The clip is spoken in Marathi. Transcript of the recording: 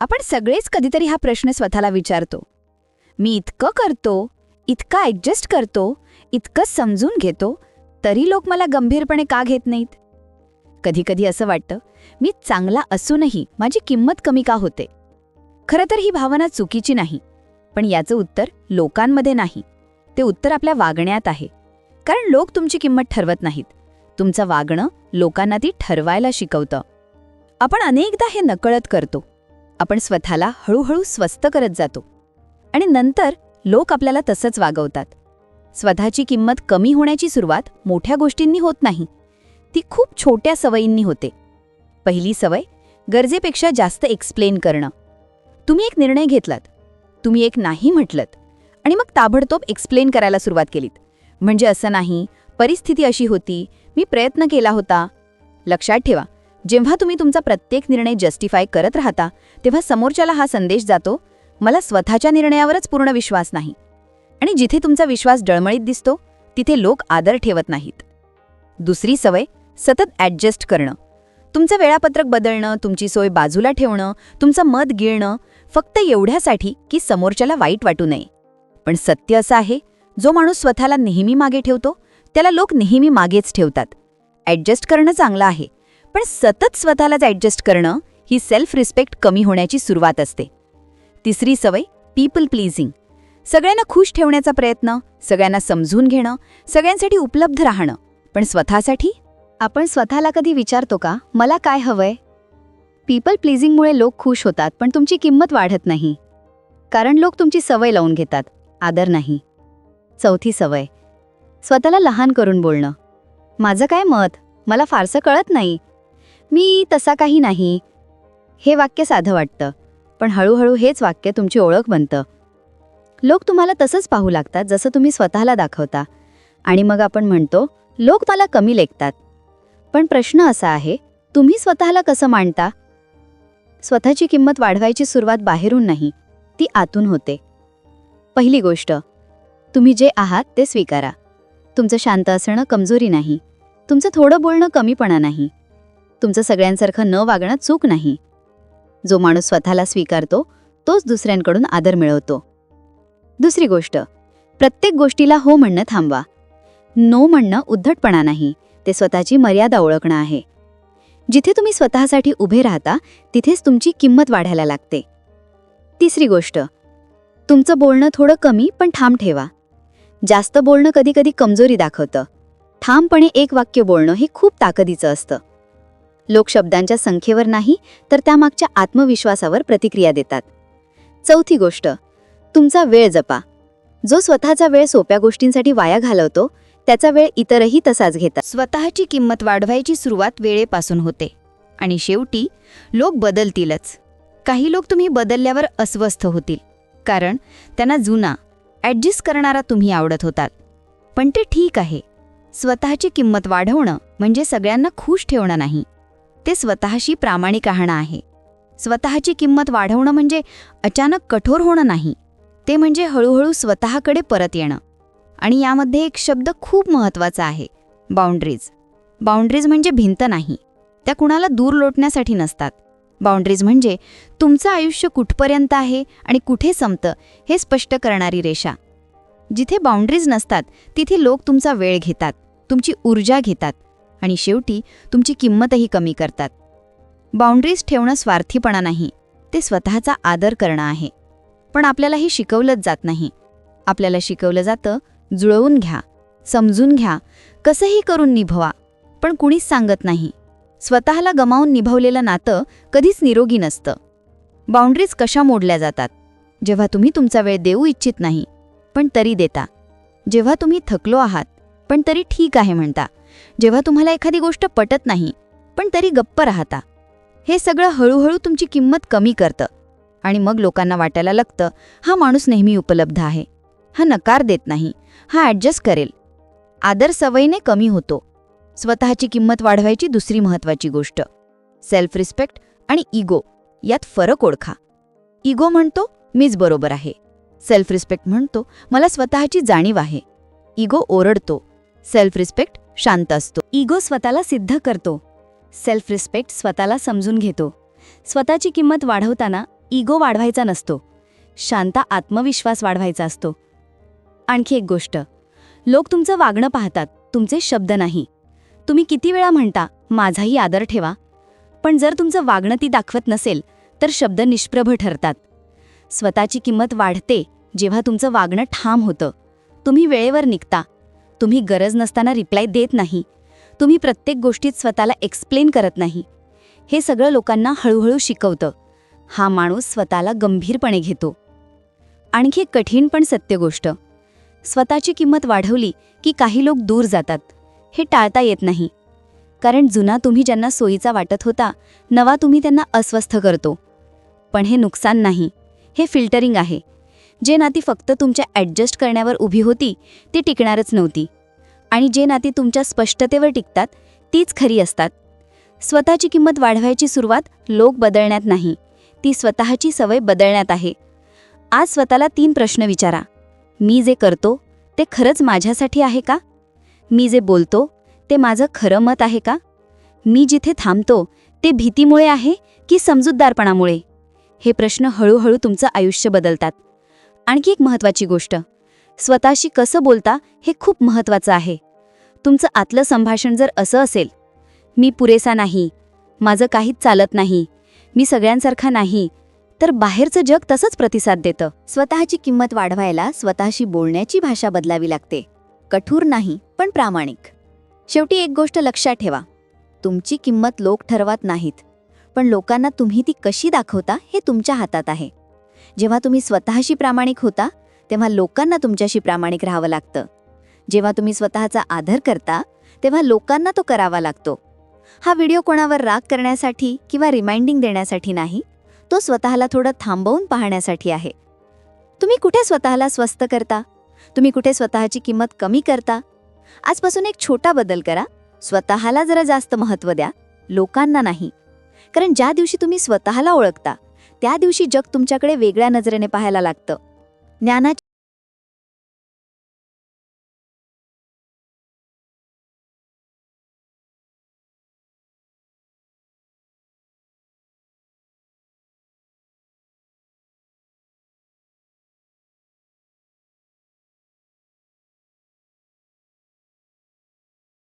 आपण सगळेच कधीतरी हा प्रश्न स्वतःला विचारतो. मी इतकं करतो इतका ॲडजस्ट करतो इतकं समजून घेतो तरी लोक मला गंभीरपणे का घेत नाहीत? कधीकधी असं वाटतं मी चांगला असूनही माझी किंमत कमी का होते? खरं तर ही भावना चुकीची नाही पण याचं उत्तर लोकांमध्ये नाही. ते उत्तर आपल्या वागण्यात आहे. कारण लोक तुमची किंमत ठरवत नाहीत. तुमचं वागणं लोकांना ती ठरवायला शिकवतं. आपण अनेकदा हे नकळत करतो. आपण स्वतःला हळूहळू स्वस्त करत जातो. आणि नंतर लोक आपल्याला तसंच वागवतात. स्वतःची किंमत कमी होण्याची सुरुवात मोठ्या गोष्टींनी होत नाही. ती खूप छोट्या सवयींनी होते. पहिली सवय गरजेपेक्षा जास्त एक्सप्लेन करणं. तुम्ही एक निर्णय घेतलात. तुम्ही एक नाही म्हटलत. आणि मग ताबडतोब एक्सप्लेन करायला सुरुवात केलीत. म्हणजे असं नाही परिस्थिती अशी होती मी प्रयत्न केला होता. लक्षात ठेवा जेव्हा तुम्ही तुमचा प्रत्येक निर्णय जस्टिफाय करत राहता तेव्हा समोरच्याला हा संदेश जातो मला स्वतःच्या निर्णयावरच पूर्ण विश्वास नाही. आणि जिथे तुमचा विश्वास डळमळीत दिसतो तिथे लोक आदर ठेवत नाहीत. दुसरी सवय सतत ॲडजस्ट करणं. तुमचं वेळापत्रक बदलणं तुमची सोय बाजूला ठेवणं तुमचं मत गिळणं फक्त एवढ्यासाठी की समोरच्याला वाईट वाटू नये. पण सत्य असं आहे जो माणूस स्वतःला नेहमी मागे ठेवतो त्याला लोक नेहमी मागेच ठेवतात. ॲडजस्ट करणं चांगलं आहे पण सतत स्वतःलाच ॲडजस्ट करणं ही सेल्फ रिस्पेक्ट कमी होण्याची सुरुवात असते. तिसरी सवय पीपल प्लीजिंग सगळ्यांना खुश ठेवण्याचा प्रयत्न सगळ्यांना समजून घेणं सगळ्यांसाठी उपलब्ध राहणं. पण स्वतःसाठी? आपण स्वतःला कधी विचारतो का मला काय हवंय? पीपल प्लीजिंगमुळे लोक खुश होतात पण तुमची किंमत वाढत नाही. कारण लोक तुमची सवय लावून घेतात आदर नाही. चौथी सवय स्वतःला लहान करून बोलणं. माझं काय मत? मला फारसं कळत नाही. मी तसा काही नाही. हे वाक्य साधं वाटतं पण हळूहळू हेच वाक्य तुमची ओळख बनतं. लोक तुम्हाला तसंच पाहू लागतात जसं तुम्ही स्वतःला दाखवता. आणि मग आपण म्हणतो लोक मला कमी लेखतात. पण प्रश्न असा आहे तुम्ही स्वतःला कसं मांडता? स्वतःची किंमत वाढवायची सुरुवात बाहेरून नाही ती आतून होते. पहिली गोष्ट तुम्ही जे आहात ते स्वीकारा. तुमचं शांत असणं कमजोरी नाही. तुमचं थोडं बोलणं कमीपणा नाही. तुमचं सगळ्यांसारखं न वागणं चूक नाही. जो माणूस स्वतःला स्वीकारतो तोच दुसऱ्यांकडून आदर मिळवतो. दुसरी गोष्ट प्रत्येक गोष्टीला हो म्हणणं थांबवा. नो म्हणणं उद्धटपणा नाही ते स्वतःची मर्यादा ओळखणं आहे. जिथे तुम्ही स्वतःसाठी उभे राहता तिथेच तुमची किंमत वाढायला लागते. तिसरी गोष्ट तुमचं बोलणं थोडं कमी पण ठाम ठेवा. जास्त बोलणं कधीकधी कमजोरी दाखवतं. ठामपणे एक वाक्य बोलणं हे खूप ताकदीचं असतं. लोक शब्दांच्या संख्येवर नाही तर त्यामागच्या आत्मविश्वासावर प्रतिक्रिया देतात. चौथी गोष्ट तुमचा वेळ जपा. जो स्वतःचा वेळ सोप्या गोष्टींसाठी वाया घालवतो त्याचा वेळ इतरही तसाच घेतात. स्वतःची किंमत वाढवायची सुरुवात वेळेपासून होते. आणि शेवटी लोक बदलतीलच. काही लोक तुम्ही बदलल्यावर अस्वस्थ होतील. कारण त्यांना जुना ॲडजस्ट करणारा तुम्ही आवडत होतात. पण ते ठीक आहे. स्वतःची किंमत वाढवणं म्हणजे सगळ्यांना खुश ठेवणं नाही. ते स्वतःशी प्रामाणिक राहणं आहे. स्वतःची किंमत वाढवणं म्हणजे अचानक कठोर होणं नाही. ते म्हणजे हळूहळू स्वतःकडे परत येणं. आणि यामध्ये एक शब्द खूप महत्त्वाचा आहे बाउंड्रीज बाउंड्रीज म्हणजे भिंत नाही. त्या कुणाला दूर लोटण्यासाठी नसतात. बाउंड्रीज म्हणजे तुमचं आयुष्य कुठपर्यंत आहे आणि कुठे संपतं हे स्पष्ट करणारी रेषा. जिथे बाउंड्रीज नसतात तिथे लोक तुमचा वेळ घेतात तुमची ऊर्जा घेतात. आणि शेवटी तुमची किंमतही कमी करतात. बाउंड्रीज ठेवणं स्वार्थीपणा नाही ते स्वतःचा आदर करणं आहे. पण आपल्याला हे शिकवलंच जात नाही. आपल्याला शिकवलं जातं जुळवून घ्या समजून घ्या कसंही करून निभवा पण कुणीच सांगत नाही. स्वतःला गमावून निभवलेलं नातं कधीच निरोगी नसतं. बाउंड्रीज कशा मोडल्या जातात? जेव्हा तुम्ही तुमचा वेळ देऊ इच्छित नाही पण तरी देता. जेव्हा तुम्ही थकलो आहात पण तरी ठीक आहे म्हणता. जेव्हा तुम्हाला एखादी गोष्ट पटत नाही पण तरी गप्प राहता. हे सगळं हळूहळू तुमची किंमत कमी करतं. आणि मग लोकांना वाटायला लागतं हा माणूस नेहमी उपलब्ध आहे. हा नकार देत नाही हा ॲडजस्ट करेल. आदर सवयीने कमी होतो. स्वतःची किंमत वाढवायची दुसरी महत्त्वाची गोष्ट. सेल्फ रिस्पेक्ट आणि इगो यात फरक ओळखा. इगो म्हणतो मीच बरोबर आहे. सेल्फ रिस्पेक्ट म्हणतो मला स्वतःची जाणीव आहे. इगो ओरडतो सेल्फ रिस्पेक्ट शांत असतो. इगो स्वतःला सिद्ध करतो. सेल्फ रिस्पेक्ट स्वतःला समजून घेतो. स्वतःची किंमत वाढवताना इगो वाढवायचा नसतो. शांत आत्मविश्वास वाढवायचा असतो. आणखी एक गोष्ट. लोक तुमचं वागणं पाहतात. तुमचे शब्द नाही. तुम्ही किती वेळा म्हणता माझाही आदर ठेवा. पण जर तुमचं वागणं ती दाखवत नसेल तर शब्द निष्प्रभ ठरतात. स्वतःची किंमत वाढते जेव्हा तुमचं वागणं ठाम होतं. तुम्ही वेळेवर निघता. तुम्ही गरज नसताना रिप्लाय देत नाही. तुम्ही प्रत्येक गोष्टीत स्वतःला एक्सप्लेन करत नाही. हे सगळं लोकांना हळूहळू शिकवतं. हा माणूस स्वतःला गंभीरपणे घेतो. आणखी एक कठीण पण सत्य गोष्ट. स्वतःची किंमत वाढवली की काही लोक दूर जातात. हे टाळता येत नाही. कारण जुना तुम्ही ज्यांना सोयीचा वाटत होता नवा तुम्ही त्यांना अस्वस्थ करतो. पण हे नुकसान नाही. हे फिल्टरिंग आहे. जे नाती फक्त तुमच्या ॲडजस्ट करण्यावर उभी होती ती टिकणारच नव्हती. आणि जे नाती तुमच्या स्पष्टतेवर टिकतात तीच खरी असतात. स्वतःची किंमत वाढवायची सुरुवात लोक बदलण्यात नाही ती स्वतःची सवय बदलण्यात आहे. आज स्वतःला तीन प्रश्न विचारा. मी जे करतो ते खरंच माझ्यासाठी आहे का? मी जे बोलतो ते माझं खरं मत आहे का? मी जिथे थांबतो ते भीतीमुळे आहे की समजूतदारपणामुळे? हे प्रश्न हळूहळू तुमचं आयुष्य बदलतात. आणखी एक महत्त्वाची गोष्ट. स्वतःशी कसं बोलता हे खूप महत्त्वाचं आहे. तुमचं आतलं संभाषण जर असं असेल मी पुरेसा नाही माझं काहीच चालत नाही मी सगळ्यांसारखा नाही तर बाहेरचं जग तसंच प्रतिसाद देतं. स्वतःची किंमत वाढवायला स्वतःशी बोलण्याची भाषा बदलावी लागते. कठोर नाही पण प्रामाणिक. शेवटी एक गोष्ट लक्षात ठेवा. तुमची किंमत लोक ठरवत नाहीत पण लोकांना तुम्ही ती कशी दाखवता हे तुमच्या हातात आहे. जेव्हा तुम्ही स्वतःशी प्रामाणिक होता तेव्हा लोकांना तुमच्याशी प्रामाणिक राहावं लागतं. जेव्हा तुम्ही स्वतःचा आदर करता तेव्हा लोकांना तो करावा लागतो. हा व्हिडिओ कोणावर राग करण्यासाठी किंवा रिमाइंडिंग देण्यासाठी नाही तो स्वतःला थोडं थांबवून पाहण्यासाठी आहे. तुम्ही कुठे स्वतःला स्वस्त करता? तुम्ही कुठे स्वतःची किंमत कमी करता? आजपासून एक छोटा बदल करा. स्वतःला जरा जास्त महत्त्व द्या. लोकांना नाही. कारण ज्या दिवशी तुम्ही स्वतःला ओळखता त्या दिवशी जग तुमच्याकडे वेगळ्या नजरेने पाहायला लागतं. ज्ञानाची